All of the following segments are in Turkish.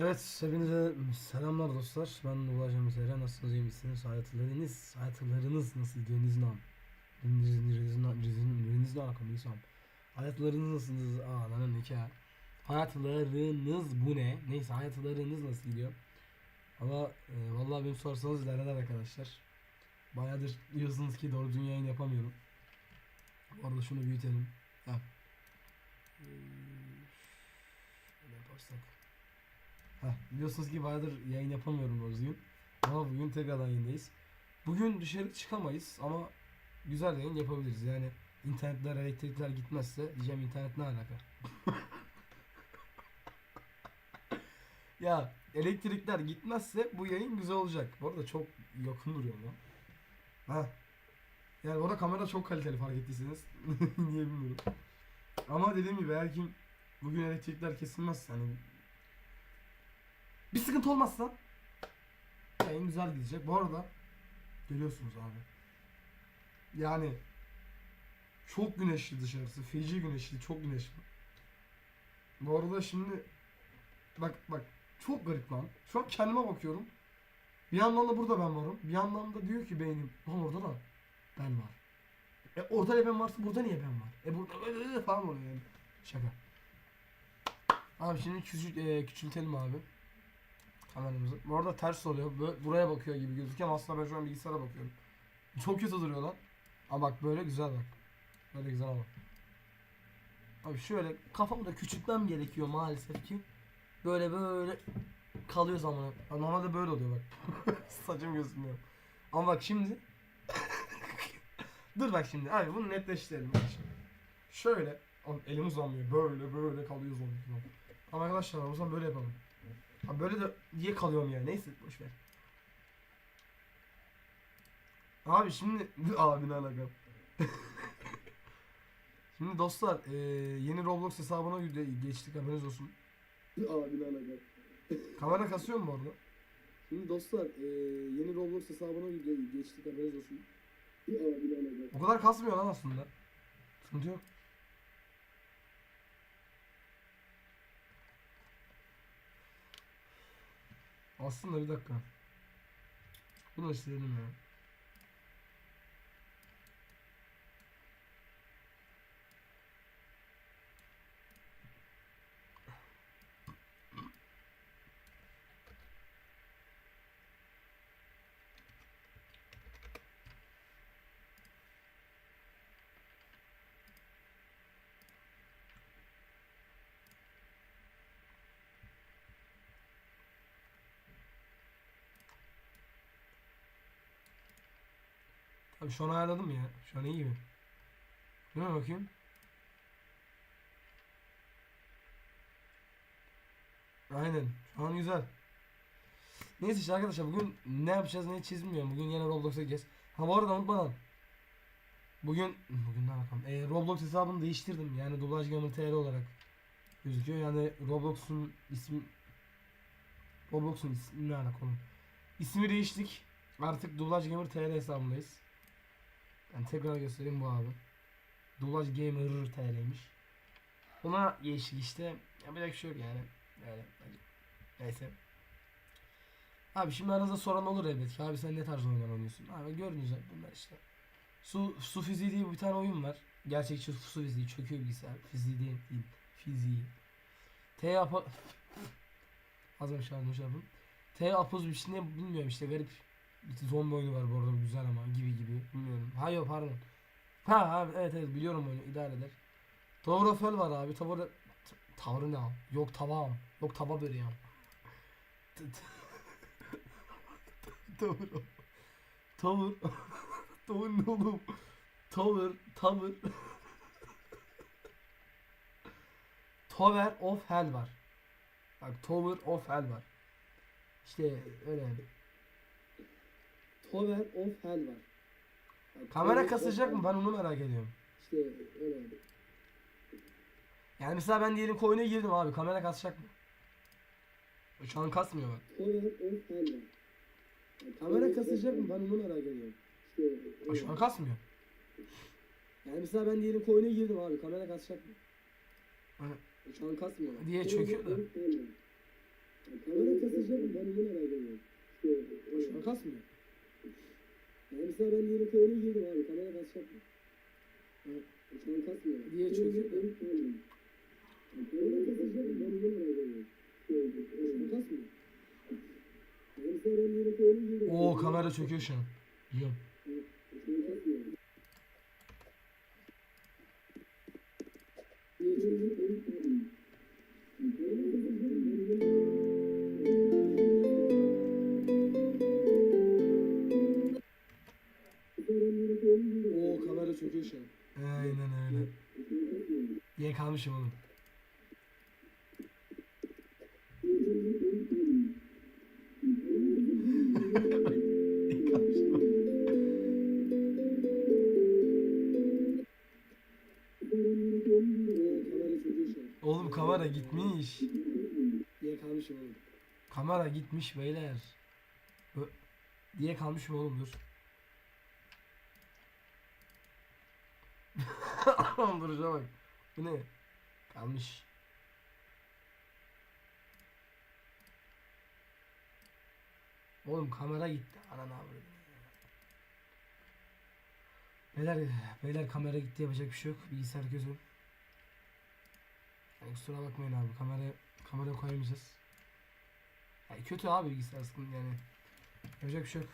Evet, hepinize selamlar dostlar. Ben Ulaş Emisere. Nasılsınız, iyi misiniz? Hayatlarınız, hayatlarınız nasıl. Riziniz ne alakalı Nizam. Hayatlarınız nasılsınız? Aa lan nikah. Hayatlarınız bu ne? Neyse hayatlarınız nasıl gidiyor? Ama e, vallahi benim sorsanız ilerler arkadaşlar. Bayağıdır diyorsunuz ki doğru düzgün yayın yapamıyorum. Bu arada şunu büyütelim. Ha. Ee, Şöyle yaparsak. Biliyorsunuz ki bayağıdır yayın yapamıyorum doğru düzgün. Ama bugün tekrardan yayındayız. Bugün dışarı çıkamayız ama güzel yayın yapabiliriz. Yani internetler, elektrikler gitmezse diyeceğim internet ne alaka? ya elektrikler gitmezse bu yayın güzel olacak. Bu arada çok yakın duruyor lan. Ha. Yani orada kamera çok kaliteli fark ettiyseniz. Niye bilmiyorum. Ama dediğim gibi eğer ki bugün elektrikler kesilmezse hani bir sıkıntı olmazsa yayın güzel gidecek. Bu arada görüyorsunuz abi. Yani çok güneşli dışarısı. Feci güneşli, çok güneşli. Bu arada şimdi bak bak çok garip lan. Şu an kendime bakıyorum. Bir yandan da burada ben varım. Bir yandan da diyor ki beynim lan orada da ben var. E orada ne ben varsa burada niye ben var? E burada falan oluyor yani. Şaka. Abi şimdi küçült, e, küçültelim abi kameramızı. Bu arada ters oluyor. Böyle, buraya bakıyor gibi gözüküyor ama aslında ben şu an bilgisayara bakıyorum. Çok kötü duruyor lan. Ama bak böyle güzel bak. Böyle güzel ama. Abi şöyle kafamı da küçültmem gerekiyor maalesef ki. Böyle böyle kalıyor zamanı. Normalde böyle oluyor bak. Saçım gözükmüyor. Ama bak şimdi. Dur bak şimdi. Abi bunu netleştirelim. Bak şimdi. Şöyle. Elim uzanmıyor. Böyle böyle kalıyor uzanmıyor. Ama arkadaşlar o zaman böyle yapalım. Abi böyle de niye kalıyorum ya? Neyse boş ver. Abi şimdi abi ne alaka? şimdi dostlar eee, yeni Roblox hesabına ge- geçtik haberiniz olsun. Abi ne alaka? Kamera kasıyor mu bu arada? Şimdi dostlar eee yeni Roblox hesabına ge- geçtik haberiniz olsun. Abi ne alaka? O kadar kasmıyor lan aslında. Sıkıntı yok. Aslında bir dakika. Bunu silelim ya. Abi şu an ayarladım ya. Şu an iyi gibi. Değil bakayım? Aynen. Şu an güzel. Neyse işte arkadaşlar bugün ne yapacağız ne çizmiyorum. Bugün yine Roblox'a gideceğiz. Ha bu arada unutmadan. Bugün bugün ne bakalım. E, Roblox hesabını değiştirdim. Yani Dublaj Gamer TR olarak gözüküyor. Yani Roblox'un ismi Roblox'un ismi ne alaka oğlum? İsmi değiştik. Artık Dublaj Gamer TR hesabındayız. Ben tekrar göstereyim bu abi. Dublaj Gamer TR'ymiş. Buna geçtik işte. Yapacak şey yok yani. Öyle. Neyse. Abi şimdi aranızda soran olur elbet ki abi sen ne tarz oyunlar oynuyorsun? Abi gördünüz bunlar işte. Su, su fiziği diye bir tane oyun var. Gerçekçi su fiziği çöküyor bilgisayar. Fiziği değil. Fiziği. T yapa... Az önce şarkı. T şey ne bilmiyorum işte garip zombi oyunu var bu arada güzel ama gibi gibi bilmiyorum. Ha yok pardon. Ha abi evet evet biliyorum oyunu idare eder. Towerofel var abi. Tower T- Tavrı ne? Yok tavam. Yok tava böreği. T- t- Tower. Tower. Tower ne oğlum? Tower. Tower. Tower of Hell var. Bak Tower of Hell var. İşte öyle. Tower of Hell var. Bak, Kamera kasacak mı? Ben onu merak ediyorum. İşte öyle abi. Yani mesela ben diyelim ki oyuna girdim abi. Kamera kasacak mı? Şu an kasmıyor bak. Tower of Hell var. Bak, Kamera kasacak mı? Ben onu merak ediyorum. İşte öyle. şu an kasmıyor. Yani mesela ben diyelim ki oyuna girdim abi. Kamera kasacak mı? Şu an kasmıyor. Diye çöküyor da. Kamera kasacak mı? Ben onu merak ediyorum. Şu an kasmıyor. Yani mesela ben diyelim ki onu girdim abi. Kamera kasacak mı? Ha, şu an kasmıyor. Kamera kasacak mı? Ben onu merak ediyorum. Şu an kasmıyor. Yani mesela ben diyelim ki kamera çöküyor şu an. Biliyorum. Oo Diye kalmışım oğlum. Oğlum kamera gitmiş. Diye kalmışım oğlum. Kamera gitmiş beyler. Ö- diye kalmışım oğlum dur. Dur şuna bak. Bu ne? Kalmış. Oğlum kamera gitti. Ananı avradım. Beyler, beyler kamera gitti yapacak bir şey yok. Bilgisayar kötü. Yani kusura bakmayın abi kamera kamera koyamayacağız. Yani kötü abi bilgisayar sıkıntı yani. Yapacak bir şey yok.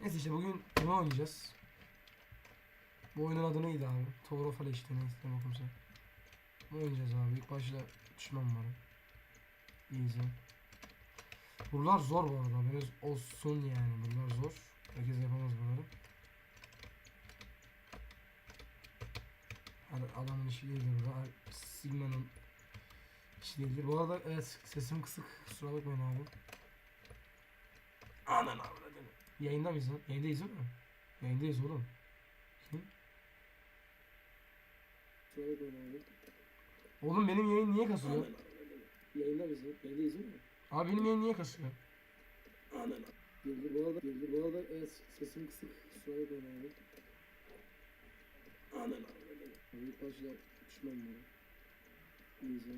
Neyse işte bugün bunu oynayacağız. Bu oyunun adı neydi abi? Tower of işte neyse. Bunu oynayacağız abi. İlk başta düşman var. Easy. Buralar zor bu arada. Biraz olsun yani. Buralar zor. Herkes yapamaz bunları. Her adamın işi değildir burada. Sigma'nın işi değildir. Bu arada evet sesim kısık. Kusura bakmayın abi. Anan avradını. Yayında mıyız lan? Yayındayız değil mi? Yayındayız oğlum. Kim? Kusura bakmayın. Oğlum benim yayın niye kasıyor? Yayında lan? Yayındayız değil mi? Abi benim yayın niye kasıyor? Girdi bu arada, girdi bu arada evet sesim kısık. Kusura bakmayın abi. Abi ilk başta düşman var. İyice.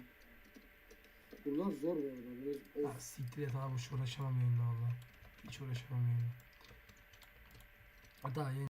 Buralar zor bu arada. Biraz of. siktir et abi boş uğraşamam yayında valla. Hiç uğraşamam yayında. Hatta yayın